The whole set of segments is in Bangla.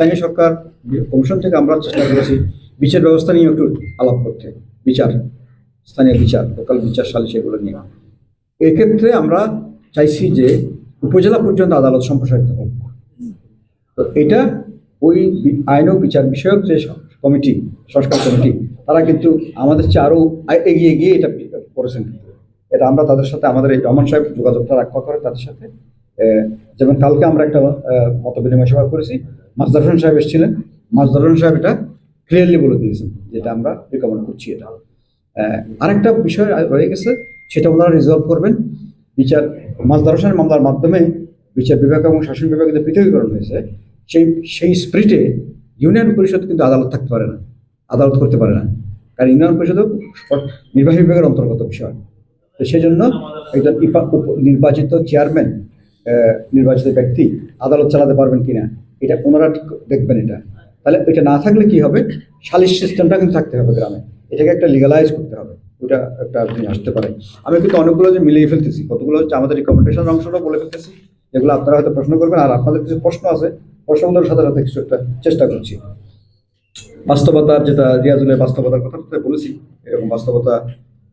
স্থানীয় সরকার কমিশন থেকে আমরা চেষ্টা করেছি বিচার ব্যবস্থা নিয়ে একটু আলাপ করতে, বিচার, স্থানীয় বিচার, লোকাল বিচার সালিশ এগুলো নিয়ে। এক্ষেত্রে আমরা চাইছি যে উপজেলা পর্যন্ত আদালত সম্প্রসারিত হোক। তো এটা ওই আইন ও বিচার বিষয়ক যে কমিটি, সংস্কার কমিটি, তারা কিন্তু আমাদের চেয়ে আরও এগিয়ে গিয়ে এটা করেছেন। এটা আমরা তাদের সাথে, আমাদের এই রহমান সাহেব যোগাযোগটা রক্ষা করে তাদের সাথে যেমন কালকে আমরা একটা মত বিনিময় সভা করেছি মাজদার সাহেব এসেছিলেন। মাজদার সাহেব এটা ক্লিয়ারলি বলে দিয়েছেন যেটা আমরা রিকমেন্ড করছি এটা। আরেকটা বিষয় রয়ে গেছে, সেটা ওনারা রিজলভ করবেন। বিচার মাজদার মামলার মাধ্যমে বিচার বিভাগ এবং শাসন বিভাগের পৃথকীকরণ হয়েছে, সেই সেই স্পিরিটে ইউনিয়ন পরিষদ কিন্তু আদালত থাকতে পারে না, আদালত করতে পারে না। কারণ ইউনিয়ন পরিষদও নির্বাহী বিভাগের অন্তর্গত বিষয়। তো সেই জন্য একজন নির্বাচিত চেয়ারম্যান নির্বাচিত ব্যক্তি আদালত চালাতে পারবেন কিনা এটা ওনারা দেখবেন এটা। তাহলে এটা না থাকলে কি হবে? সালিশ সিস্টেমটা কিন্তু থাকতে হবে গ্রামে। এটাকে একটা লিগালাইজ করতে হবে। ওটা একটা জিনিস আসতে পারে আমি কিন্তু অনেকগুলো যে মিলিয়ে ফেলতেছি, কতগুলো হচ্ছে আমাদের রিকমেন্ডেশন অংশটা বলে ফেলতেছি, যেগুলো আপনারা হয়তো প্রশ্ন করবেন আর আপনাদের কিছু প্রশ্ন আছে প্রশ্নগুলোর সাথে সাথে কিছু একটা চেষ্টা করছি। বাস্তবতার যেটা রিয়াজুলের বাস্তবতার কথা বলেছি, এরকম বাস্তবতা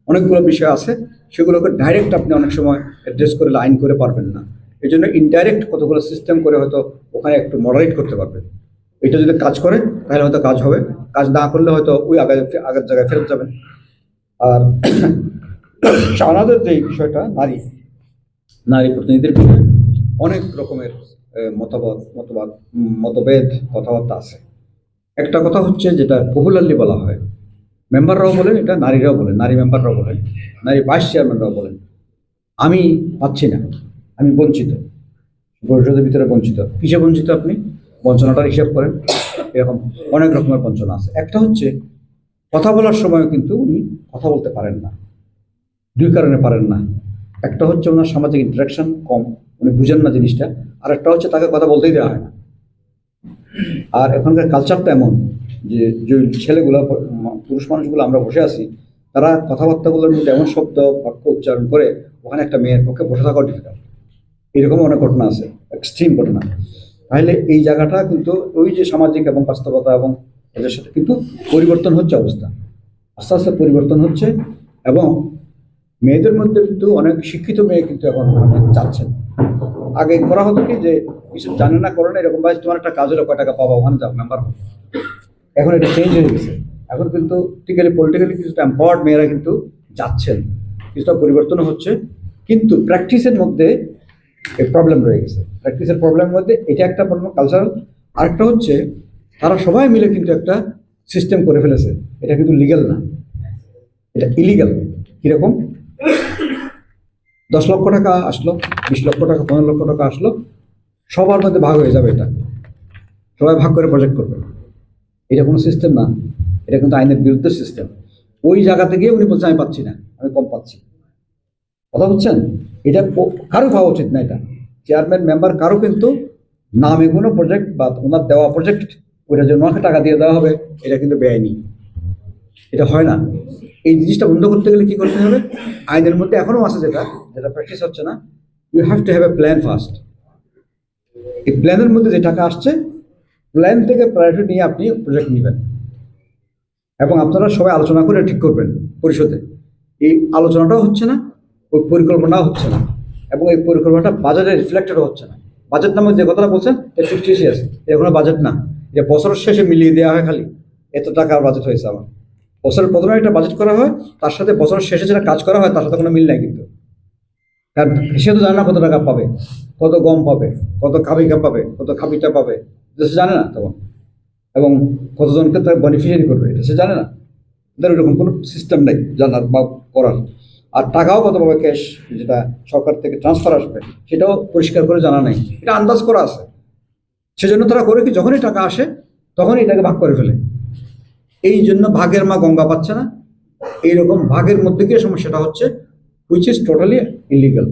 অনেকগুলো বিষয় আছে, সেগুলোকে ডাইরেক্ট আপনি অনেক সময় অ্যাড্রেস করে লাইন করে পারবেন না। এই জন্য ইনডাইরেক্ট কতগুলো সিস্টেম করে হয়তো ওখানে একটু মডারেট করতে পারবে। এটা যদি কাজ করে, তাহলে হয়তো কাজ হবে। কাজ না করলে হয়তো ওই আগে আগের জায়গায় ফেরত যাবেন আর আমাদের যে বিষয়টা, নারী। নারী প্রতিনিধির বিষয়ে অনেক রকমের মতামত, মতবাদ মতভেদ, কথাবার্তা আছে। একটা কথা হচ্ছে যেটা পপুলারলি বলা হয়। মেম্বাররাও বলেন, এটা নারীরাও বলেন, নারী মেম্বাররাও বলেন, নারী ভাইস চেয়ারম্যানরাও বলেন। আমি পাচ্ছি না। আমি বঞ্চিত। পরিষদের ভিতরে বঞ্চিত। কিসে বঞ্চিত আপনি? বঞ্চনাটার হিসাব করেন। এরকম অনেক রকমের বঞ্চনা আছে। একটা হচ্ছে, কথা বলার সময় কিন্তু উনি কথা বলতে পারেন না। দুই কারণে পারেন না। একটা হচ্ছে ওনার সামাজিক ইন্টারাকশন কম, উনি বুঝেন না জিনিসটা। আর একটা হচ্ছে তাকে কথা বলতেই দেওয়া হয় না। আর এখনকার কালচারটা এমন যে যে ছেলেগুলো, পুরুষ মানুষগুলো আমরা বসে আছি, তারা কথাবার্তাগুলোর মধ্যে এমন শব্দ, বাক্য উচ্চারণ করে, ওখানে একটা মেয়ের পক্ষে বসে থাকা ডিফিকাল্ট এরকম অনেক ঘটনা আছে এক্সট্রিম ঘটনা। তাহলে এই জায়গাটা কিন্তু ওই যে সামাজিক এবং বাস্তবতা এবং এদের সাথে কিন্তু পরিবর্তন হচ্ছে অবস্থা। আস্তে আস্তে পরিবর্তন হচ্ছে এবং মেয়েদের মধ্যে কিন্তু অনেক শিক্ষিত মেয়ে কিন্তু এখন চাচ্ছেন আগে করা হতো কি যে, কিছু জানে না, করে না, এরকম ভাই তোমার একটা কাজ হলে কয় টাকা পাবা, ওখানে যাও মেম্বার এখন এটা চেঞ্জ হয়ে গেছে। এখন কিন্তু টিক্যালি পলিটিক্যালি কিছুটা এম্পাওয়ার্ড মেয়েরা কিন্তু যাচ্ছেন, কিছুটা পরিবর্তন হচ্ছে। কিন্তু প্র্যাকটিসের মধ্যে এই প্রবলেম রয়ে গেছে। প্র্যাকটিসের মধ্যে এটা একটা প্রবলেম কালচারাল আরেকটা হচ্ছে, তারা সবাই মিলে কিন্তু একটা সিস্টেম করে ফেলেছে। এটা কিন্তু লিগ্যাল না। এটা ইলিগাল কীরকম? দশ লক্ষ টাকা আসলো, বিশ লক্ষ টাকা, পনেরো লক্ষ টাকা আসলো, সবার মধ্যে ভাগ হয়ে যাবে এটা। সবাই ভাগ করে প্রজেক্ট করবে। এটা কোনো সিস্টেম না। এটা কিন্তু আইনের বিরুদ্ধে সিস্টেম ওই জায়গাতে গিয়ে উনি বলছেন আমি পাচ্ছি না। কথা বুঝছেন? এটা কারও পাওয়া উচিত না এটা। চেয়ারম্যান মেম্বার কারও কিন্তু নামে কোনো প্রজেক্ট বা ওনার দেওয়া প্রজেক্ট ওইটা যে ওনাকে টাকা দিয়ে দেওয়া হবে, এটা কিন্তু বেআইনি। এটা হয় না। এই জিনিসটা বন্ধ করতে গেলে কি করতে হবে? আইনের মধ্যে এখনও আছে যেটা যেটা প্র্যাকটিস হচ্ছে না you have to have a plan first এই প্ল্যানের মধ্যে যে টাকা আসছে প্ল্যান থেকে প্রায়োরিটি নিয়ে আপনি প্রজেক্ট নেবেন। এবং আপনারা সবাই আলোচনা করে ঠিক করবেন পরিষদে। এই আলোচনাটাও হচ্ছে না ওই পরিকল্পনাও হচ্ছে না। এবং এই পরিকল্পনাটা বাজারে রিফ্লেক্টেড হচ্ছে না। বাজেট নামে যে কথাটা বলছেন, এটা ফিফটিসিয়াস এটা কোনো বাজেট না। এটা বছরের শেষে মিলিয়ে দেওয়া হয় খালি। এত টাকার বাজেট হয়েছে আমার। বছরের প্রথমে একটা বাজেট করা হয়, তার সাথে বছরের শেষে যেটা কাজ করা হয়, তার সাথে কোনো মিল নাই কিন্তু। কারণ সে তো জানে না কত টাকা পাবে, কত গম পাবে, কত খাবিকা পাবে, কত খাবিটা পাবে। সে জানে না তখন। এবং কতজনকে তার বেনিফিশিয়ারি করবে, এটা সে জানে না। তাদের ওইরকম কোনো সিস্টেম নেই জানার বা করার। আর টাকাও কত পাবে ক্যাশ যেটা সরকার থেকে ট্রান্সফার আসবে, সেটাও পরিষ্কার করে জানা নেই। এটা আন্দাজ করা আছে। সেজন্য তারা করে কি, যখনই টাকা আসে, তখনই এটাকে ভাগ করে ফেলে। এই জন্য ভাগের মা গঙ্গা পাচ্ছে না। এইরকম ভাগের মধ্যে গিয়ে সমস্যাটা হচ্ছে হুইচ ইজ টোটালি ইলিগাল